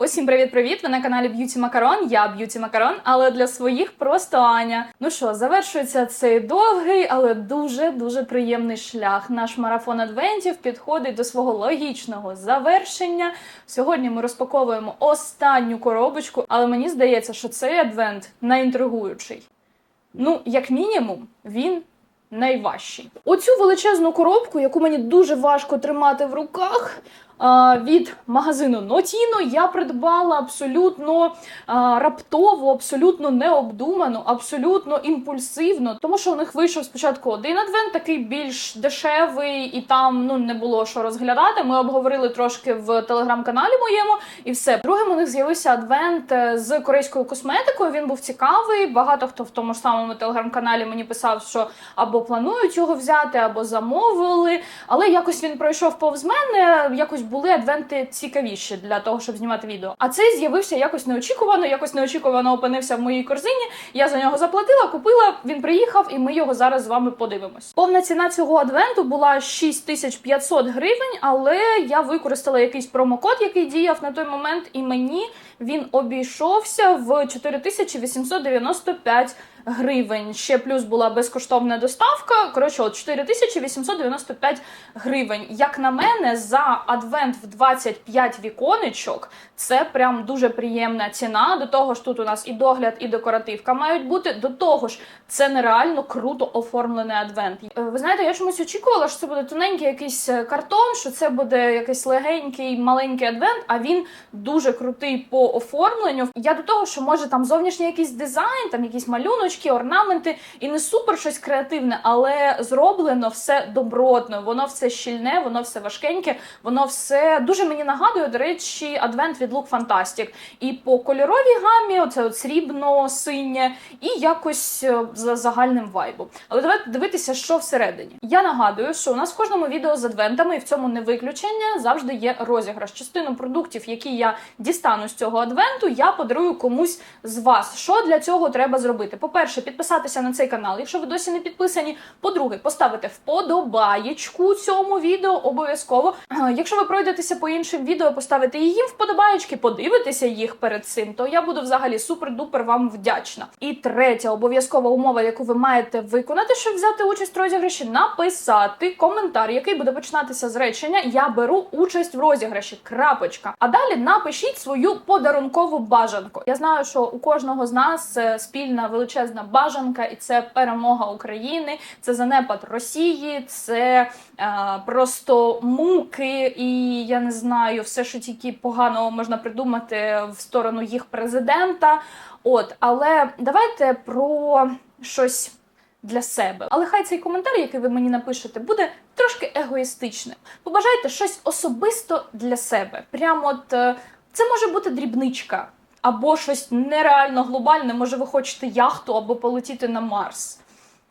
Усім привіт-привіт! Ви на каналі Б'юті Макарон. Я Б'юті Макарон, але для своїх просто Аня. Ну що, завершується цей довгий, але дуже дуже приємний шлях. Наш марафон адвентів підходить до свого логічного завершення. Сьогодні ми розпаковуємо останню коробочку, але мені здається, що цей адвент найінтригуючий. Ну, як мінімум, він найважчий. Оцю величезну коробку, яку мені дуже важко тримати в руках. Від магазину Notino я придбала абсолютно раптово, абсолютно необдумано, абсолютно імпульсивно, тому що у них вийшов спочатку один адвент, такий більш дешевий, і там ну не було що розглядати. Ми обговорили трошки в телеграм-каналі моєму, і все. Другим у них з'явився адвент е, з корейською косметикою. Він був цікавий. Багато хто в тому ж самому телеграм-каналі мені писав, що або планують його взяти, або замовили. Але якось він пройшов повз мене. Якось були адвенти цікавіші для того, щоб знімати відео. А цей з'явився якось неочікувано, якось неочікувано опинився в моїй корзині. Я за нього заплатила, купила. Він приїхав, і ми його зараз з вами подивимось. Повна ціна цього адвенту була 6500 гривень, але я використала якийсь промокод, який діяв на той момент, і мені він обійшовся в 4895 гривень. Ще плюс була безкоштовна доставка. Коротше, от 4895 гривень. Як на мене, за адвент в 25 віконечок це прям дуже приємна ціна. До того ж, тут у нас і догляд, і декоративка мають бути. До того ж, це нереально круто оформлений адвент. Е, Ви знаєте, я чомусь очікувала, що це буде тоненький якийсь е, картон, що це буде якийсь легенький маленький адвент, а він дуже крутий по оформленню. Я до того, що може там зовнішній якийсь дизайн, там якісь малюночки, орнаменти, і не супер щось креативне, але зроблено все добротно. Воно все щільне, воно все важкеньке, воно все дуже мені нагадує, до речі, адвент від Look Fantastic. І по кольоровій гамі, оце от срібно-синє, і якось е, за загальним вайбом. Але давайте дивитися, що всередині. Я нагадую, що у нас в кожному відео з адвентами, і в цьому не виключення, завжди є розіграш. Частину продуктів, які я дістану з цього адвенту, я подарую комусь з вас. Що для цього треба зробити? По-перше, підписатися на цей канал, якщо ви досі не підписані. По-друге, поставити вподобаєчку цьому відео обов'язково. Е, Якщо ви пройдетеся по іншим відео, поставити їм вподобаєчки, подивитися їх перед цим, то я буду взагалі супер-дупер вам вдячна. І третя обов'язкова умова, яку ви маєте виконати, щоб взяти участь в розіграші, написати коментар, який буде починатися з речення Я беру участь в розіграші. Крапочка. А далі напишіть свою подарункову бажанку. Я знаю, що у кожного з нас е, спільна величезна бажанка, і це перемога України, це занепад Росії, це е, просто муки, і я не знаю, все, що тільки поганого можна придумати в сторону їх президента. От, але давайте про щось. Для себе, але хай цей коментар, який ви мені напишете, буде трошки егоїстичним. Побажайте щось особисто для себе. Прямо от е, це може бути дрібничка, або щось нереально глобальне. Може, ви хочете яхту або полетіти на Марс.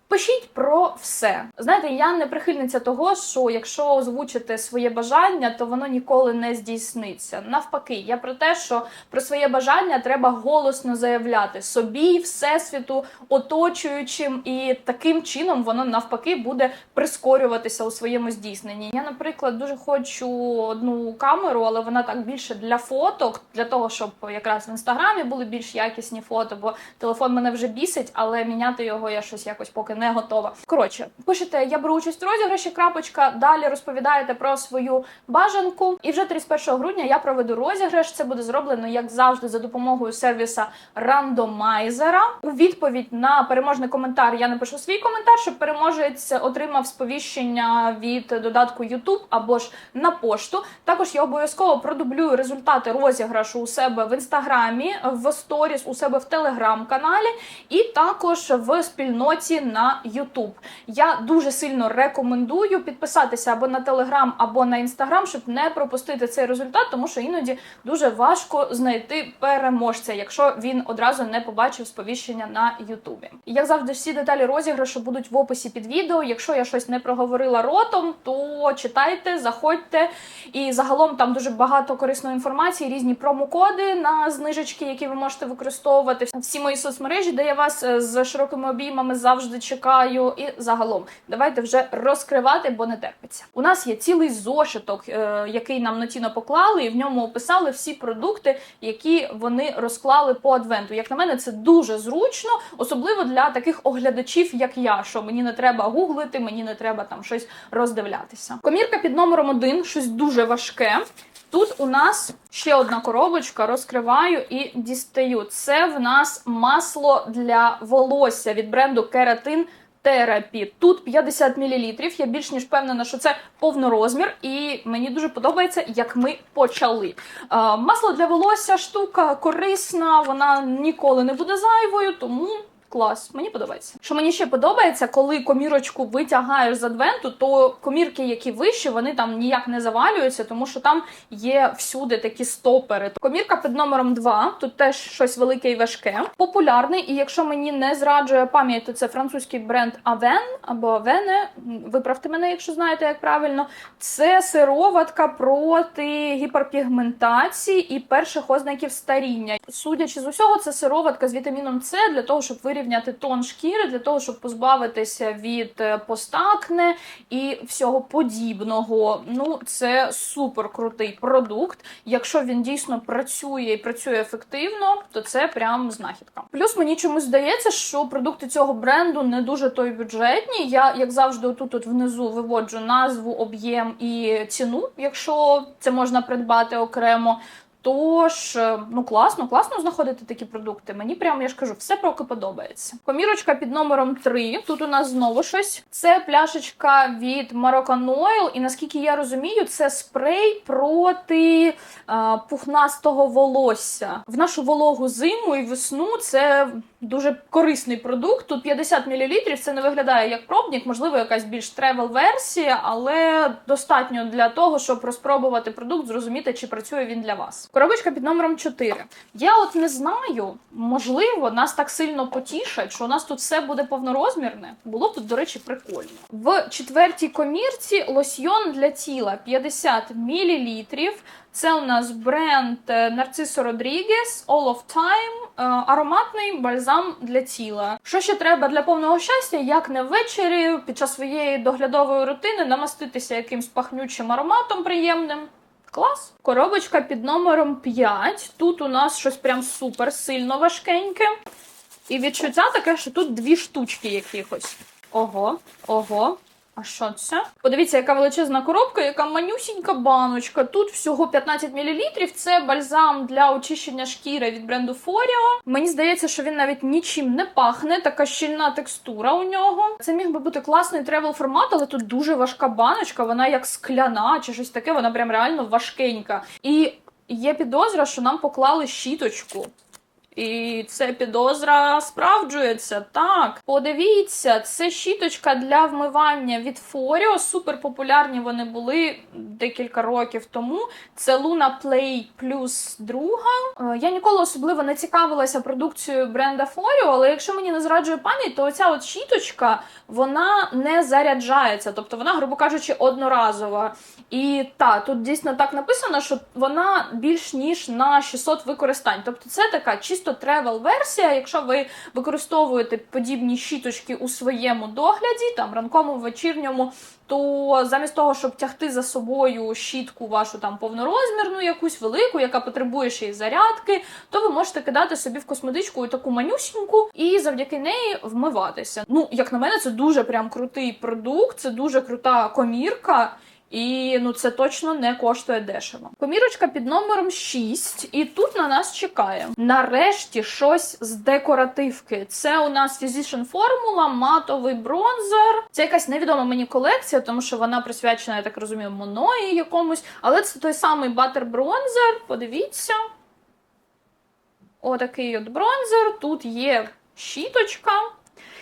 Пишіть про все. Знаєте, я не прихильниця того, що якщо озвучите своє бажання, то воно ніколи не здійсниться. Навпаки, я про те, що про своє бажання треба голосно заявляти собі, всесвіту, оточуючим, і таким чином воно навпаки буде прискорюватися у своєму здійсненні. Я, наприклад, дуже хочу одну камеру, але вона так більше для фоток, для того, щоб якраз в інстаграмі були більш якісні фото, бо телефон мене вже бісить, але міняти його я щось якось поки не готова. Коротше, пишете, я беру участь у розіграші, крапочка. Далі розповідаєте про свою бажанку. І вже 31 грудня я проведу розіграш. Це буде зроблено, як завжди, за допомогою сервіса рандомайзера. У відповідь на переможний коментар я напишу свій коментар, щоб переможець отримав сповіщення від додатку YouTube або ж на пошту. Також я обов'язково продублюю результати розіграшу у себе в інстаграмі, в сторіс, у себе в телеграм-каналі, і також в спільноті на YouTube. Я дуже сильно рекомендую підписатися або на Телеграм, або на інстаграм, щоб не пропустити цей результат, тому що іноді дуже важко знайти переможця, якщо він одразу не побачив сповіщення на Ютубі. Як завжди, всі деталі розіграшу будуть в описі під відео. Якщо я щось не проговорила ротом, то читайте, заходьте. І загалом там дуже багато корисної інформації, різні промокоди на знижечки, які ви можете використовувати. Всі мої соцмережі, де я вас е, з широкими обіймами завжди чекаю. Чекаю. І загалом, давайте вже розкривати, бо не терпиться. У нас є цілий зошиток, е, який нам на тіно поклали, і в ньому описали всі продукти, які вони розклали по адвенту. Як на мене, це дуже зручно, особливо для таких оглядачів, як я, що мені не треба гуглити, мені не треба там щось роздивлятися. Комірка під номером один, щось дуже важке. Тут у нас ще одна коробочка, розкриваю і дістаю. Це в нас масло для волосся від бренду Keratin Therapy. Тут 50 мл. Я більш ніж впевнена, що це повнорозмір, і мені дуже подобається, як ми почали. Е, масло для волосся штука корисна, вона ніколи не буде зайвою, тому. Клас, мені подобається. Що мені ще подобається, коли комірочку витягаєш з адвенту, то комірки, які вищі, вони там ніяк не завалюються, тому що там є всюди такі стопери. Комірка під номером 2, тут теж щось велике і важке. Популярний, і якщо мені не зраджує пам'ять, то це французький бренд Aven або Avene. Виправте мене, якщо знаєте, як правильно. Це сироватка проти гіперпігментації і перших ознаків старіння. Судячи з усього, це сироватка з вітаміном С для того, щоб вирівняти тон шкіри, для того, щоб позбавитися від е, постакне і всього подібного. Ну, це супер крутий продукт. Якщо він дійсно працює і працює ефективно, то це прям знахідка. Плюс мені чомусь здається, що продукти цього бренду не дуже той бюджетні. Я, як завжди, отут от внизу виводжу назву, об'єм і ціну, якщо це можна придбати окремо. Тож, е, ну класно, класно знаходити такі продукти. Мені прямо я ж кажу, все поки подобається. Комірочка під номером 3. Тут у нас знову щось. Це пляшечка від Moroccan Oil, і наскільки я розумію, це спрей проти е, пухнастого волосся. В нашу вологу зиму і весну це дуже корисний продукт. Тут 50 мл, Це не виглядає як пробник, можливо, якась більш тревел версія, але достатньо для того, щоб розпробувати продукт, зрозуміти, чи працює він для вас. Коробочка під номером 4. Я от не знаю, можливо, нас так сильно потішать, що у нас тут все буде повнорозмірне. Було тут, до речі, прикольно. В четвертій комірці лосьйон для тіла 50 мл. Це у нас бренд е, Нарцисо Родрігес All of Time, е, ароматний бальзам для тіла. Що ще треба для повного щастя, як не ввечері під час своєї доглядової рутини намаститися якимсь пахнючим ароматом приємним. Клас. Коробочка під номером 5. Тут у нас щось прям супер сильно важкеньке. І відчуття таке, що тут дві штучки якихось. Ого, ого. А що це? Подивіться, яка величезна коробка, яка манюсінька баночка. Тут всього 15 мл. Це бальзам для очищення шкіри від бренду Foreo. Мені здається, що він навіть нічим не пахне. Така щільна текстура у нього. Це міг би бути класний тревел формат, але тут дуже важка баночка. Вона як скляна чи щось таке. Вона прям реально важкенька. І є підозра, що нам поклали щіточку. І це підозра справджується. Так, подивіться, це щіточка для вмивання від Foreo. Супер популярні вони були декілька років тому. Це Luna Play плюс друга. Е, Я ніколи особливо не цікавилася продукцією бренда Foreo, але якщо мені не зраджує пам'ять, то оця от щіточка вона не заряджається, тобто вона, грубо кажучи, одноразова. І та тут дійсно так написано, що вона більш ніж на 600 використань. Тобто, це така чисто тревел версія. Якщо ви використовуєте подібні щіточки у своєму догляді, там ранковому, вечірньому, то замість того, щоб тягти за собою щітку вашу там повнорозмірну, якусь велику, яка потребує ще й зарядки, то ви можете кидати собі в косметичку таку манюсіньку і завдяки неї вмиватися. Ну, як на мене, це дуже прям крутий продукт, це дуже крута комірка. І ну це точно не коштує дешево. Комірочка під номером 6, і тут на нас чекає. Нарешті щось з декоративки. Це у нас Physician Formula, матовий бронзер. Це якась невідома мені колекція, тому що вона присвячена, я так розумію, моної якомусь. Але це той самий батер бронзер. Подивіться. Отакий от бронзер. Тут є щіточка.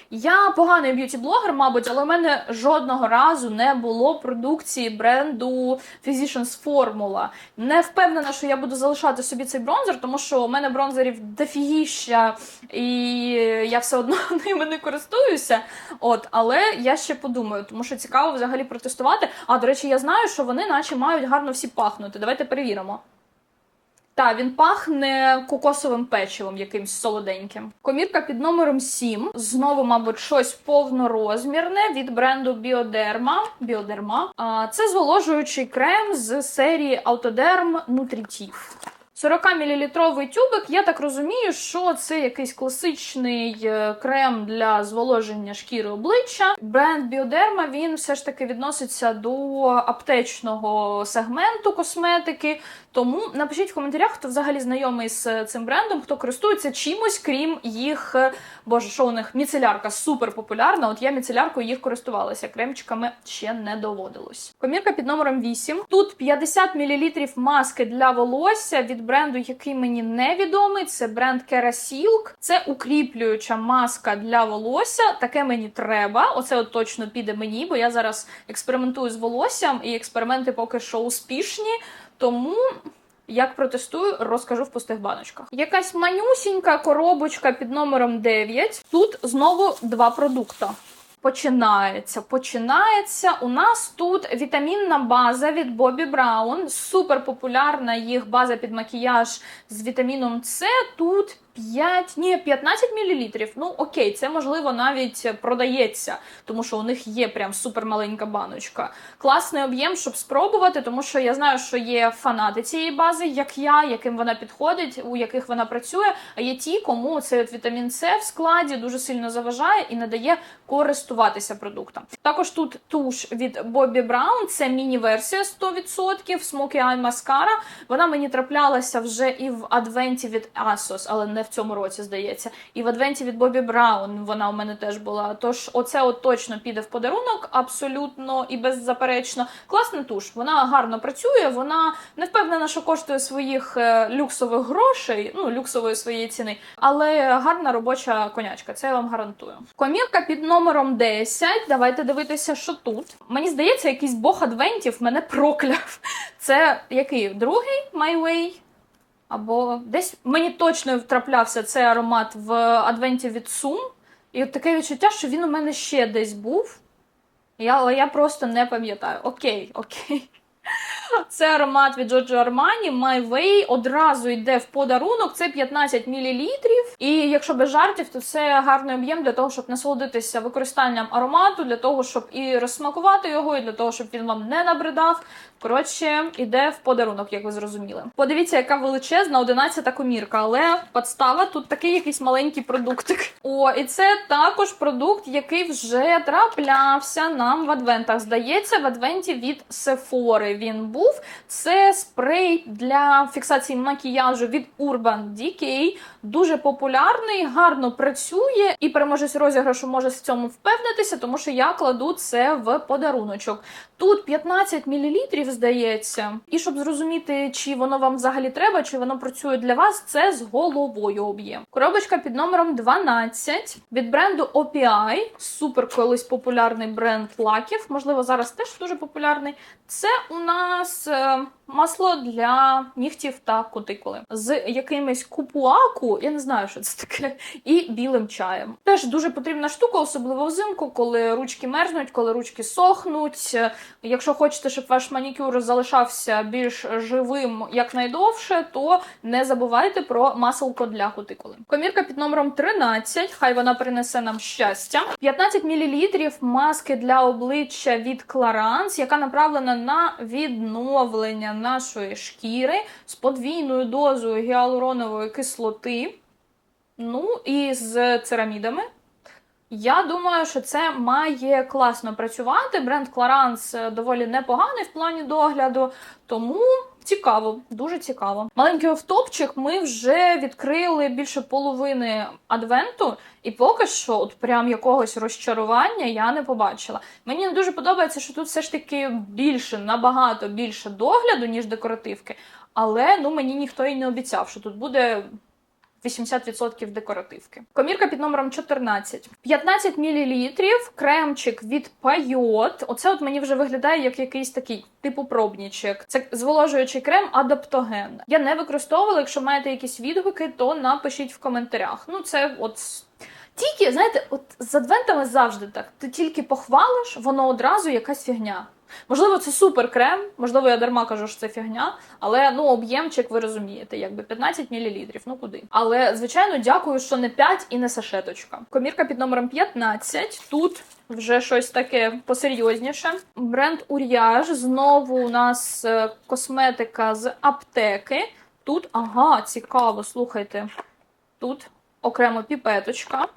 Я поганий б'юті-блогер, мабуть, але в мене жодного разу не було продукції бренду Physicians Formula. Не впевнена, що я буду залишати собі цей бронзер, тому що у мене бронзерів дофігіща, і я все одно ними не користуюся. От, але я ще подумаю, тому що цікаво взагалі протестувати. А до речі, я знаю, що вони наче мають гарно всі пахнути. Давайте перевіримо. Та він пахне кокосовим печивом, якимсь солоденьким. Комірка під номером 7. Знову, мабуть, щось повнорозмірне від бренду Bioderma. Bioderma. А, Це зволожуючий крем з серії Autoderm Nutritive. 40-мл тюбик, я так розумію, що це якийсь класичний е, крем для зволоження шкіри обличчя. Бренд Bioderma, він все ж таки відноситься до аптечного сегменту косметики. Тому напишіть в коментарях, хто взагалі знайомий з цим брендом, хто користується чимось, крім їх. е, Боже, що у них міцелярка супер популярна. От я міцеляркою їх користувалася. Кремчиками ще не доводилось. Комірка під номером 8. Тут 50 мл маски для волосся від бренду, який мені невідомий. Це бренд Kerasilk. Це укріплююча маска для волосся. Таке мені треба. Оце от точно піде мені, бо я зараз експериментую з волоссям, і експерименти поки що успішні. Тому як протестую, розкажу в пустих баночках. Якась манюсінька коробочка під номером 9. Тут знову два продукти. Починається, починається. У нас тут вітамінна база від Bobbi Brown. Супер популярна їх база під макіяж з вітаміном С. Тут 5, ні, 15 мл. Ну окей, це можливо навіть продається, тому що у них є прям супер маленька баночка. Класний об'єм, щоб спробувати, тому що я знаю, що є фанати цієї бази, як я, яким вона підходить, у яких вона працює. А є ті, кому цей от вітамін С в складі дуже сильно заважає і не дає користуватися продуктом. Також тут туш від Bobbi Brown, це міні-версія 100%, Smoky Eye Mascara. Вона мені траплялася вже і в адвенті від Asos, але не в цьому році, здається. І в адвенті від Bobbi Brown вона у мене теж була. Тож оце от точно піде в подарунок, абсолютно і беззаперечно. Класна туш, вона гарно працює, вона не впевнена, що коштує своїх е, люксових грошей, ну люксової своєї ціни, але гарна робоча конячка, це я вам гарантую. Комірка під номером 10. Давайте дивитися, що тут. Мені здається, якийсь бог адвентів мене прокляв. Це який? Другий My Way? Або десь мені точно втраплявся цей аромат в адвенті від Сум. І от таке відчуття, що він у мене ще десь був. Я, але я просто не пам'ятаю. Окей, окей. Це аромат від Giorgio Armani, My одразу йде в подарунок. Це 15 мл. І якщо без жартів, то це гарний об'єм для того, щоб насолодитися використанням аромату, для того, щоб і розсмакувати його, і для того, щоб він вам не набридав. Коротше, іде в подарунок, як ви зрозуміли. Подивіться, яка величезна 11-та комірка, але подстава тут такий якийсь маленький продуктик. О, і це також продукт, який вже траплявся нам в адвентах. Здається, в адвенті від Sephora він був. Це спрей для фіксації макіяжу від Urban Decay. Дуже популярний, гарно працює, і переможець розіграшу може в цьому впевнитися, тому що я кладу це в подаруночок. Тут 15 мл, здається. І щоб зрозуміти, чи воно вам взагалі треба, чи воно працює для вас, це з головою об'єм. Коробочка під номером 12 від бренду OPI. Супер колись популярний бренд лаків. Можливо, зараз теж дуже популярний. Це у нас е, масло для нігтів та кутикули з якимось купуаку, я не знаю, що це таке, і білим чаєм. Теж дуже потрібна штука, особливо взимку, коли ручки мерзнуть, коли ручки сохнуть. Якщо хочете, щоб ваш манікюр залишався більш живим якнайдовше, то не забувайте про маселко для кутикули. Комірка під номером 13, хай вона принесе нам щастя. 15 мл маски для обличчя від Clarins, яка направлена на відновлення нашої шкіри з подвійною дозою гіалуронової кислоти. Ну і з церамідами. Я думаю, що це має класно працювати. Бренд Clarins доволі непоганий в плані догляду, тому цікаво, дуже цікаво. Маленький офтопчик ми вже відкрили більше половини адвенту, і поки що, от прям якогось розчарування я не побачила. Мені дуже подобається, що тут все ж таки більше, набагато більше догляду, ніж декоративки. Але ну мені ніхто і не обіцяв, що тут буде 80% декоративки. Комірка під номером 14. 15 мл, кремчик від Пайот. Оце от мені вже виглядає як якийсь такий типу пробнічик. Це зволожуючий крем адаптоген. Я не використовувала. Якщо маєте якісь відгуки, то напишіть в коментарях. Ну, це от. Тільки, знаєте, от з адвентами завжди так. Ти тільки похвалиш, воно одразу якась фігня. Можливо, це супер крем, можливо, я дарма кажу, що це фігня, але ну об'ємчик, ви розумієте, якби 15 мл, ну куди. Але звичайно, дякую, що не 5 і не сашеточка. Комірка під номером 15. Тут вже щось таке посерйозніше. Бренд Ур'яж. Знову у нас е, косметика з аптеки. Тут, ага, цікаво, слухайте. Тут окремо піпеточка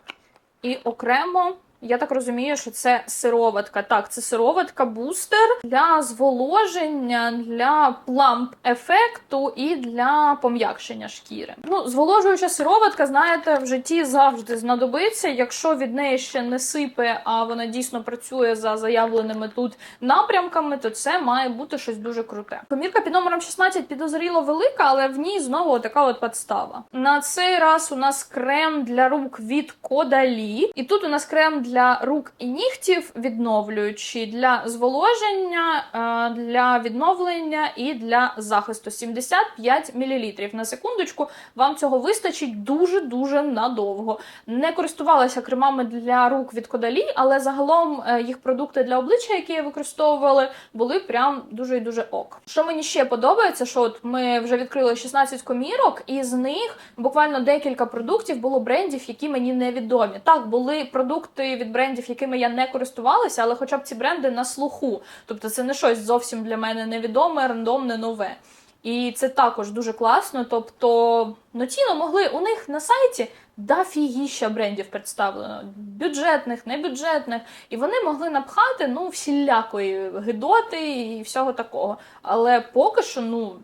і окремо. Я так розумію, що це сироватка. Так, це сироватка бустер для зволоження, для пламп ефекту і для пом'якшення шкіри. Ну, зволожуюча сироватка, знаєте, в житті завжди знадобиться. Якщо від неї ще не сипе, а вона дійсно працює за заявленими тут напрямками, то це має бути щось дуже круте. Комірка під номером 16 підозріло велика, але в ній знову така от подстава. На цей раз у нас крем для рук від Кодалі, і тут у нас крем для рук і нігтів, відновлюючий для зволоження, е, для відновлення і для захисту. 75 мл. На секундочку, вам цього вистачить дуже дуже надовго. Не користувалася кремами для рук від Кодалі, але загалом е, їх продукти для обличчя, які я використовували, були прям дуже і дуже ок. Що мені ще подобається, що от ми вже відкрили 16 комірок, і з них буквально декілька продуктів було брендів, які мені невідомі. Так, були продукти від брендів, якими я не користувалася, але хоча б ці бренди на слуху. Тобто це не щось зовсім для мене невідоме, рандомне, нове. І це також дуже класно. Тобто, ну могли у них на сайті дофігіща брендів представлено, бюджетних, небюджетних, і вони могли напхати ну всілякої гидоти і всього такого. Але поки що, ну.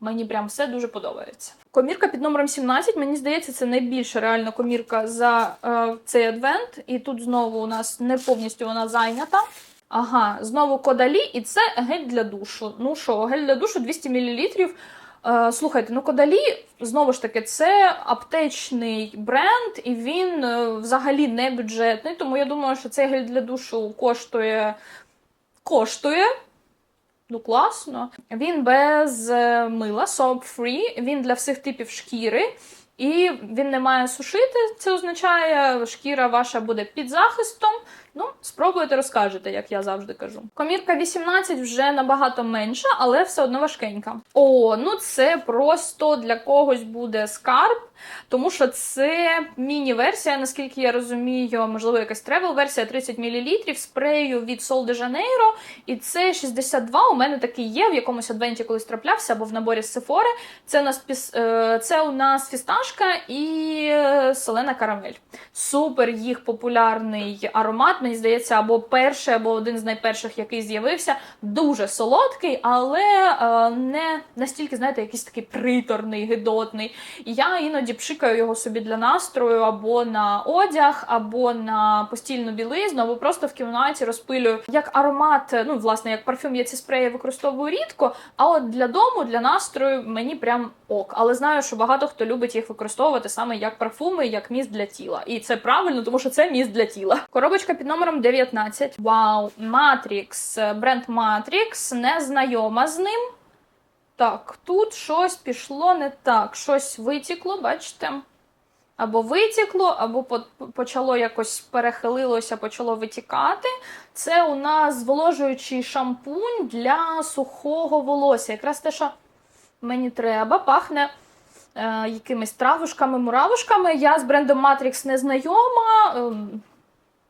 Мені прям все дуже подобається. Комірка під номером 17, мені здається, це найбільша реальна комірка за е, цей адвент. І тут знову у нас не повністю вона зайнята. Ага, знову кодалі, і це гель для душу. Ну що, гель для душу 200 мл. Е, слухайте, ну кодалі, знову ж таки, це аптечний бренд, і він е, взагалі не бюджетний. Тому я думаю, що цей гель для душу коштує. коштує. Ну, класно. Він без е, мила, soap free, він для всіх типів шкіри. І він не має сушити. Це означає, шкіра ваша буде під захистом. Ну, спробуйте, розкажете, як я завжди кажу. Комірка 18 вже набагато менша, але все одно важкенька. О, ну це просто для когось буде скарб, тому що це міні-версія, наскільки я розумію, можливо, якась тревел-версія 30 мл спрею від Sol de Janeiro. І це 62. У мене такий є, в якомусь адвенті колись траплявся, або в наборі з Sephora. Це у нас е, це у нас фісташка і е, солена карамель. Супер їх популярний аромат. Мені здається, або перший, або один з найперших, який з'явився. Дуже солодкий, але е, не настільки, знаєте, якийсь такий приторний, гидотний. Я іноді пшикаю його собі для настрою або на одяг, або на постільну білизну, або просто в кімнаті розпилюю. Як аромат, ну, власне, як парфюм, я ці спреї використовую рідко, а от для дому, для настрою мені прям ок. Але знаю, що багато хто любить їх використовувати саме як парфуми, як міст для тіла. І це правильно, тому що це міст для тіла. Коробочка під номером 19. Вау, Matrix, бренд Matrix, не знайома з ним. Так, тут щось пішло не так. Щось витікло, бачите? Або витікло, або почало якось перехилилося, почало витікати. Це у нас зволожуючий шампунь для сухого волосся. Якраз те, що мені треба, пахне е, якимись травушками, муравушками. Я з брендом Matrix не знайома. ем,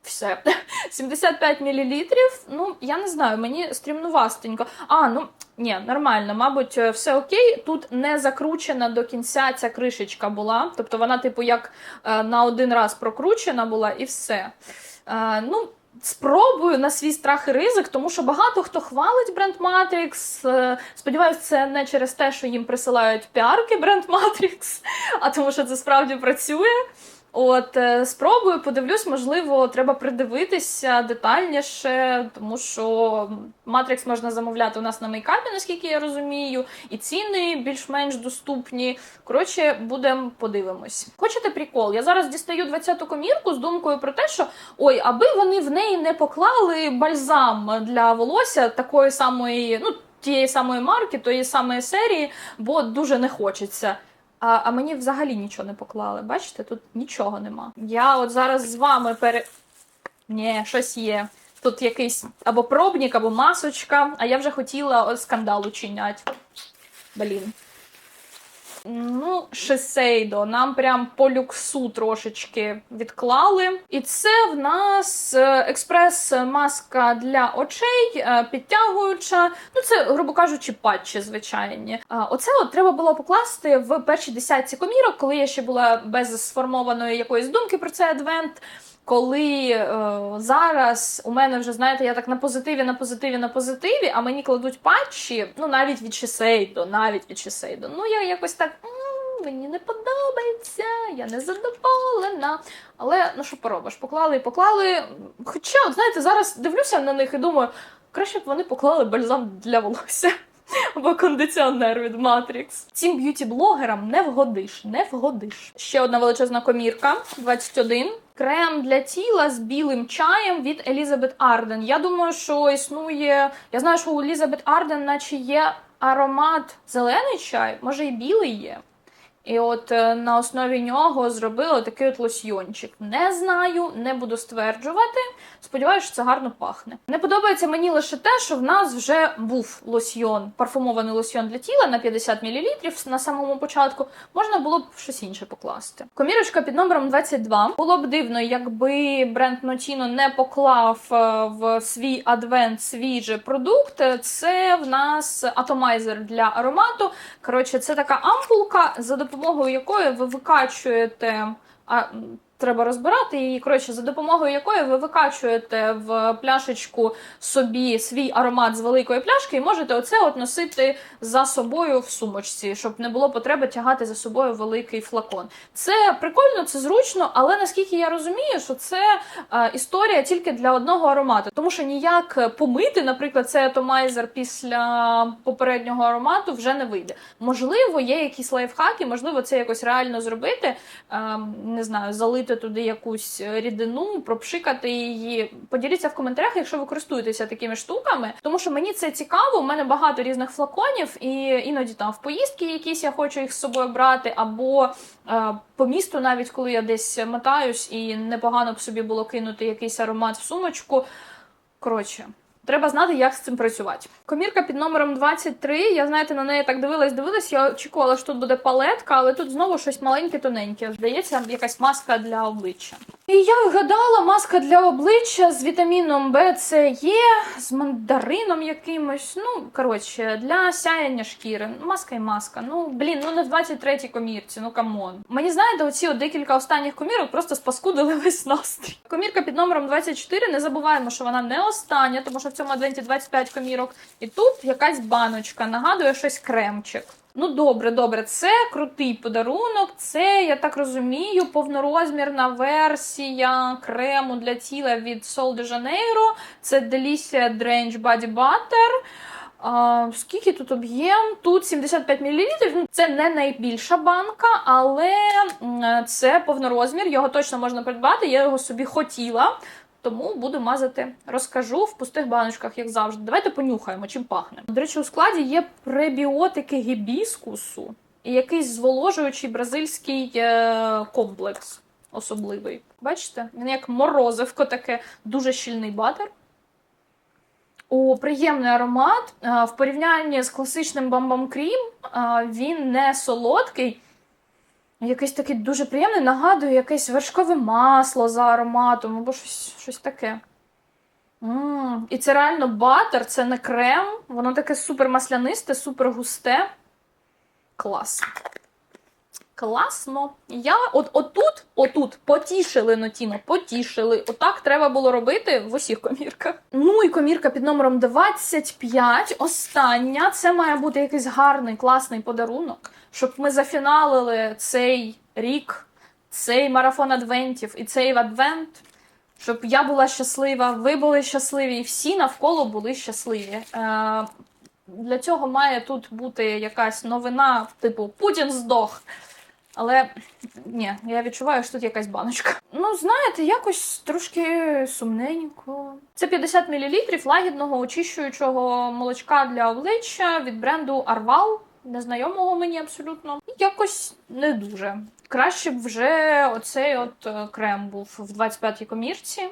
все. 75 мл. Ну, я не знаю, мені стрімнувастенько. А, ну ні, нормально, мабуть, е, все окей. Тут не закручена до кінця ця кришечка була. Тобто вона, типу, як е, на один раз прокручена була і все. Е, ну, Спробую на свій страх і ризик, тому що багато хто хвалить бренд. Е, Сподіваюсь, це не через те, що їм присилають піарки бренд Matrix, а тому, що це справді працює. От е, спробую, подивлюсь, можливо, треба придивитися детальніше, тому що Matrix можна замовляти у нас на мейкапі, наскільки я розумію, і ціни більш-менш доступні. Коротше, будемо подивимось. Хочете прикол? Я зараз дістаю 20-ту комірку з думкою про те, що ой, аби вони в неї не поклали бальзам для волосся такої самої, ну. Тієї самої марки, тої самої серії, бо дуже не хочеться. А, а мені взагалі нічого не поклали. Бачите, тут нічого нема. Я от зараз з вами пере. Ні, щось є. Тут якийсь або пробник, або масочка, а я вже хотіла скандал учиняти. Блін. Ну, Шесейдо, нам прям по люксу трошечки відклали. І це в нас е, експрес-маска для очей, е, підтягуюча. Ну, це, грубо кажучи, патчі звичайні. А, Оце от треба було покласти в першій десятці комірок, коли я ще була без сформованої якоїсь думки про цей адвент. Коли е, зараз у мене вже знаєте, я так на позитиві, на позитиві, на позитиві, а мені кладуть патчі, ну навіть від Шісейдо, навіть від Шісейдо. Ну я якось так «М, мені не подобається, я не задоволена. Але ну що поробиш? Поклали і поклали. Хоча, от знаєте, зараз дивлюся на них і думаю, краще б вони поклали бальзам для волосся. Або кондиціонер від Matrix. Цим б'юті-блогерам не вгодиш, не вгодиш. Ще одна величезна комірка 21. Крем для тіла з білим чаєм від Елізабет Арден. Я думаю, що існує. Я знаю, що у Елізабет Арден, наче є аромат зелений чай, може і білий є. І от е, на основі нього зробили такий от лосьйончик. Не знаю, не буду стверджувати. Сподіваюся, що це гарно пахне. Не подобається мені лише те, що в нас вже був лосьйон, парфумований лосьйон для тіла на 50 мл на самому початку. Можна було б щось інше покласти. Комірочка під номером 22. Було б дивно, якби бренд Notino не поклав е, в свій адвент свіжий продукт. Це в нас атомайзер для аромату. Коротше, це така ампулка, за допомогою якої ви викачуєте. Треба розбирати її. Коротше, за допомогою якої ви викачуєте в пляшечку собі свій аромат з великої пляшки і можете оце от носити за собою в сумочці, щоб не було потреби тягати за собою великий флакон. Це прикольно, це зручно, але наскільки я розумію, що це е, історія тільки для одного аромату, тому що ніяк помити, наприклад, цей атомайзер після попереднього аромату вже не вийде. Можливо, є якісь лайфхаки, можливо, це якось реально зробити. Е, не знаю, залити туди якусь рідину, пропшикати її. Поділіться в коментарях, якщо ви користуєтеся такими штуками, тому що мені це цікаво. У мене багато різних флаконів, і іноді там в поїздки якісь я хочу їх з собою брати, або е, по місту, навіть коли я десь мотаюсь, і непогано б собі було кинути якийсь аромат в сумочку. Коротше. Треба знати, як з цим працювати. Комірка під номером 23. Я знаєте, на неї так дивилась, дивилась. Я очікувала, що тут буде палетка, але тут знову щось маленьке, тоненьке. Здається, якась маска для обличчя. І я вигадала маска для обличчя з вітаміном Б, С, Є, з мандарином якимось. Ну, коротше, для сяяння шкіри. Маска і маска. Ну, блін, ну не в 23-й комірці, ну камон. Мені знаєте, оці от декілька останніх комірок просто спаскудили весь настрій. Комірка під номером 24. Не забуваємо, що вона не остання, тому що в цьому адвенті 25 комірок. І тут якась баночка, нагадує щось кремчик. Ну, добре, добре, це крутий подарунок. Це, я так розумію, повнорозмірна версія крему для тіла від Sol de Janeiro. Це Delicia Drench Body Butter. А, скільки тут об'єм? Тут 75 мл. Ну, Це не найбільша банка, але це повнорозмір. Його точно можна придбати. Я його собі хотіла. Тому буду мазати, розкажу в пустих баночках, як завжди. Давайте понюхаємо, чим пахне. До речі, у складі є пребіотики гібіскусу і якийсь зволожуючий бразильський е, комплекс особливий. Бачите? Він як морозивко таке, дуже щільний батер. О, приємний аромат. Е, В порівнянні з класичним бамбам крім він не солодкий. Якийсь такий дуже приємний, нагадує якесь вершкове масло за ароматом, або щось, щось таке. м І це реально батер, це не крем. Воно таке супер маслянисте, супер густе. Клас. Класно. Я от отут, отут потішили Нотіно, потішили. Отак треба було робити в усіх комірках. Ну і комірка під номером 25. Остання. Це має бути якийсь гарний, класний подарунок, щоб ми зафіналили цей рік, цей марафон адвентів і цей адвент. Щоб я була щаслива, ви були щасливі, і всі навколо були щасливі. Е, для цього має тут бути якась новина, типу Путін здох. Але ні, я відчуваю, що тут якась баночка. Ну, знаєте, якось трошки сумненько. Це 50 мл лагідного очищуючого молочка для обличчя від бренду Arval, незнайомого мені абсолютно. Якось не дуже. Краще б вже оцей от е, крем був в 25-й комірці.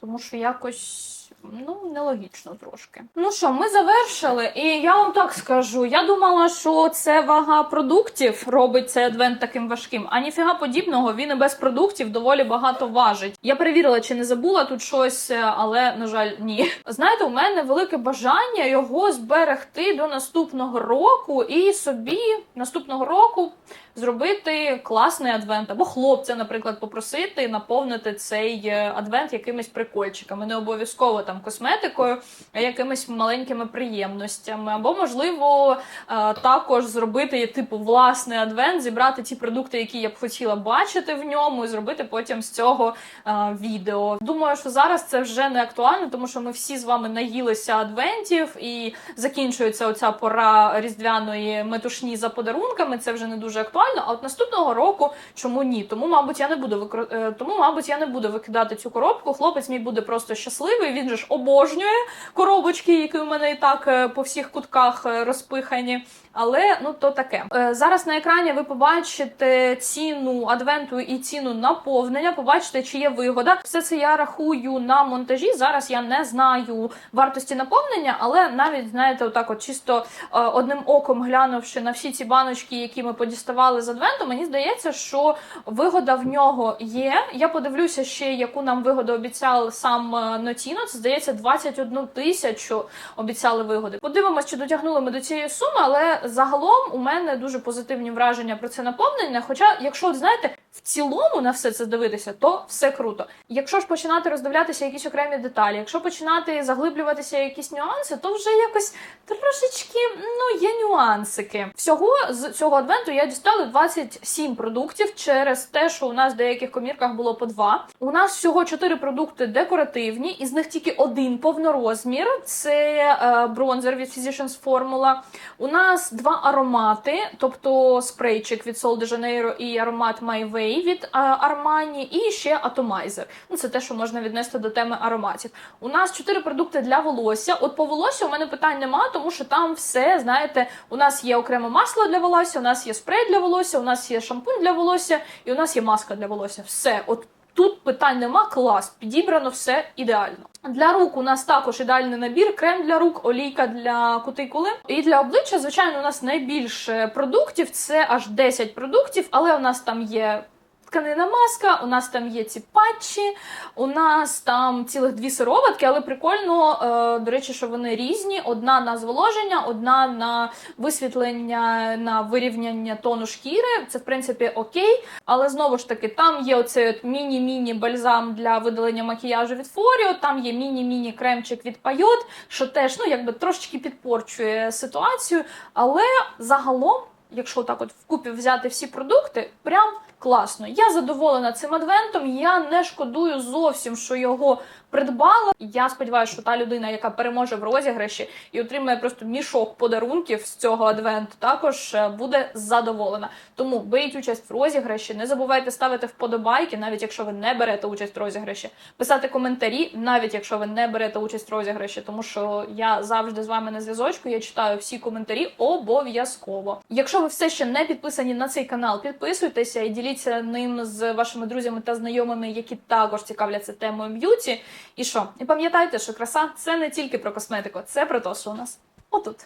тому що якось. Ну, нелогічно трошки. Ну що, ми завершили, і я вам так скажу: я думала, що це вага продуктів робить цей адвент таким важким, а ніфіга подібного, він і без продуктів доволі багато важить. Я перевірила, чи не забула тут щось, е, але на жаль, ні. Знаєте, у мене велике бажання його зберегти до наступного року і собі наступного року зробити класний адвент, або хлопця, наприклад, попросити наповнити цей адвент якимись прикольчиками, не обов'язково там косметикою, якимись маленькими приємностями. Або, можливо, е, також зробити типу власний адвент, зібрати ті продукти, які я б хотіла бачити в ньому, і зробити потім з цього е, відео. Думаю, що зараз це вже не актуально, тому що ми всі з вами наїлися адвентів і закінчується оця пора різдвяної метушні за подарунками. Це вже не дуже актуально. А от наступного року чому ні? Тому, мабуть, я не буду викр... е, тому, мабуть, я не буду викидати цю коробку. Хлопець мій буде просто щасливий. Він же ж обожнює коробочки, які у мене і так е, по всіх кутках е, розпихані. Але ну то таке. Е, Зараз на екрані ви побачите ціну адвенту і ціну наповнення. Побачите, чи є вигода. Все це я рахую на монтажі. Зараз я не знаю вартості наповнення, але навіть знаєте, отак, от чисто е, одним оком глянувши на всі ці баночки, які ми подіставали з адвенту, мені здається, що вигода в нього є. Я подивлюся ще, яку нам вигоду обіцяв сам Нотіно. Це здається 21 тисячу обіцяли вигоди. Подивимось, чи дотягнули ми до цієї суми, але загалом у мене дуже позитивні враження про це наповнення. Хоча, якщо знаєте, в цілому на все це дивитися, то все круто. Якщо ж починати роздивлятися якісь окремі деталі, якщо починати заглиблюватися якісь нюанси, то вже якось трошечки ну є нюансики. Всього з цього адвенту я дістала 27 продуктів через те, що у нас в деяких комірках було по два. У нас всього 4 продукти декоративні, із них тільки один повнорозмір. Це е, бронзер від Physicians Formula. У нас два аромати, тобто спрейчик від Sol de Janeiro і аромат My Way від е, Armani, і ще атомайзер. Ну, це те, що можна віднести до теми ароматів. У нас чотири продукти для волосся. От по волосся у мене питань нема, тому що там все, знаєте, у нас є окреме масло для волосся, у нас є спрей для волосся, у нас є шампунь для волосся, і у нас є маска для волосся. Все, от тут питань нема, клас, підібрано все ідеально. Для рук у нас також ідеальний набір: крем для рук, олійка для кутикули. І для обличчя, звичайно, у нас найбільше продуктів. Це аж 10 продуктів, але у нас там є. Тканина маска, у нас там є ці патчі, у нас там цілих дві сироватки, але прикольно, е, до речі, що вони різні. Одна на зволоження, одна на висвітлення, на вирівняння тону шкіри. Це в принципі окей. Але знову ж таки, там є оцей міні-міні бальзам для видалення макіяжу від Форіо, там є міні-міні кремчик від Пайот, що теж ну якби трошечки підпорчує ситуацію. Але загалом, якщо так от вкупі взяти всі продукти, прям класно. Я задоволена цим адвентом. Я не шкодую зовсім, що його придбала. Я сподіваюся, що та людина, яка переможе в розіграші і отримає просто мішок подарунків з цього адвенту, також е, буде задоволена. Тому беріть участь в розіграші. Не забувайте ставити вподобайки, навіть якщо ви не берете участь в розіграші, писати коментарі, навіть якщо ви не берете участь в розіграші, тому що я завжди з вами на зв'язочку. Я читаю всі коментарі обов'язково. Якщо ви все ще не підписані на цей канал, підписуйтеся і діліться ним з вашими друзями та знайомими, які також цікавляться темою б'юті. І що? І пам'ятайте, що краса це не тільки про косметику, це про те, що у нас отут.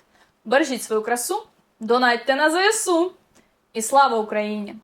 Бережіть свою красу, донайте на ЗСУ і слава Україні!